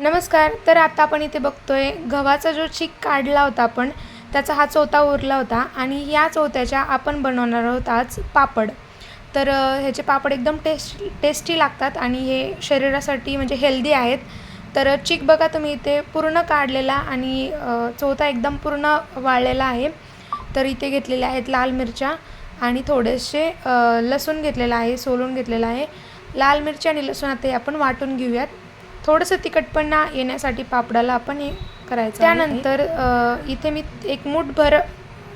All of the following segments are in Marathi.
नमस्कार तर आता आपण इथे बघतोय गव्हाचा जो चीक काढला होता आपण त्याचा हा चोथा उरला होता आणि या चोथ्याच्या आपण बनवणार आहोत आज पापड. तर ह्याचे पापड एकदम टेस्ट टेस्टी लागतात आणि हे शरीरासाठी म्हणजे हेल्दी आहेत. तर चीक बघा तुम्ही इथे पूर्ण काढलेला आणि चौथा चोथा एकदम पूर्ण वाळलेला आहे. तर इथे घेतलेले आहेत लाल मिरच्या आणि थोडेसे लसूण घेतलेलं आहे सोलून घेतलेलं आहे. लाल मिरची आणि लसूण आता हे आपण वाटून घेऊयात. थोडंसं तिखटपणा येण्यासाठी पापडाला आपण हे करायचं त्यानंतर इथे मी एक मूठभर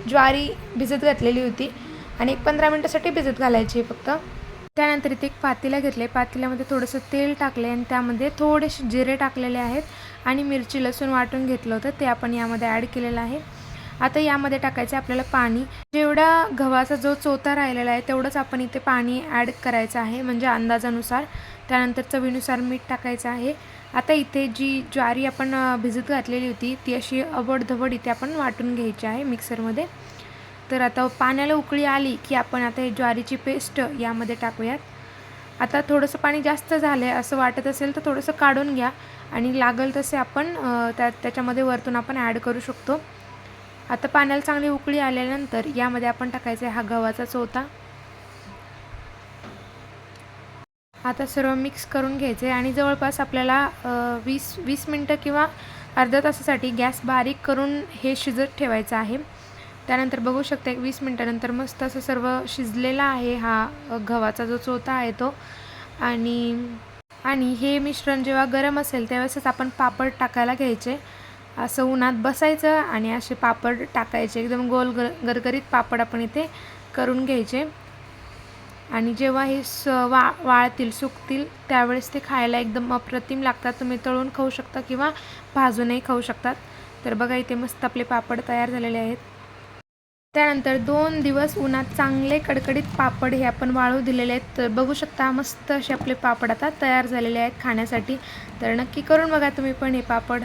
ज्वारी भिजत घातलेली होती आणि एक पंधरा मिनटासाठी भिजत घालायची आहे फक्त. त्यानंतर इथे एक पातेला घेतले पातेल्यामध्ये थोडंसं तेल टाकले आणि त्यामध्ये थोडेसे जिरे टाकलेले आहेत आणि मिरची लसूण वाटून घेतलं होतं. ते आपण यामध्ये ॲड केलेलं आहे. आता यामध्ये टाकायचं आपल्याला पाणी. जेवढा गव्हाचा जो चोथा राहिलेला आहे तेवढंच आपण इथे पाणी ॲड करायचं आहे म्हणजे अंदाजानुसार. त्यानंतर चवीनुसार मीठ टाकायचं आहे. आता इथे जी ज्वारी आपण भिजत घातलेली होती ती अशी अबडधबड इथे आपण वाटून घ्यायची आहे मिक्सरमध्ये. तर आता पाण्याला उकळी आली की आपण आता हे ज्वारीची पेस्ट यामध्ये टाकूयात. आता थोडंसं पाणी जास्त झालं आहे असं वाटत असेल तर थोडंसं काढून घ्या. आणि लागल तसे आपण त्या त्याच्यामध्ये वरतून आपण ॲड करू शकतो. आता पाण्याला चांगली उकळी आल्यानंतर यामध्ये आपण टाकायचा आहे हा गव्हाचा चोथा. आता सर्व मिक्स करून घ्यायचे आहे आणि जवळपास आपल्याला वीस वीस मिनटं किंवा अर्ध्या तासासाठी गॅस बारीक करून हे शिजत ठेवायचं आहे. त्यानंतर बघू शकता एक वीस मिनटानंतर मस्त असं सर्व शिजलेला आहे हा गव्हाचा जो चोथा आहे तो. आणि आणि हे मिश्रण जेव्हा गरम असेल त्यावेळेसच आपण पापड टाकायला घ्यायचे. असं उन्हात बसायचं आणि असे पापड टाकायचे. एकदम गोल गर गरगरीत पापड आपण इथे करून घ्यायचे. आणि जेव्हा हे स वा वाळतील सुकतील त्यावेळेस ते खायला एकदम अप्रतिम लागतात. तुम्ही तळून खाऊ शकता किंवा भाजूनही खाऊ शकतात. तर बघा इथे मस्त आपले पापड तयार झालेले आहेत. त्यानंतर दोन दिवस उन्हात चांगले कडकडीत पापड हे आपण वाळू दिलेले आहेत. तर बघू शकता मस्त असे आपले पापड आता तयार झालेले आहेत खाण्यासाठी. तर नक्की करून बघा तुम्ही पण हे पापड.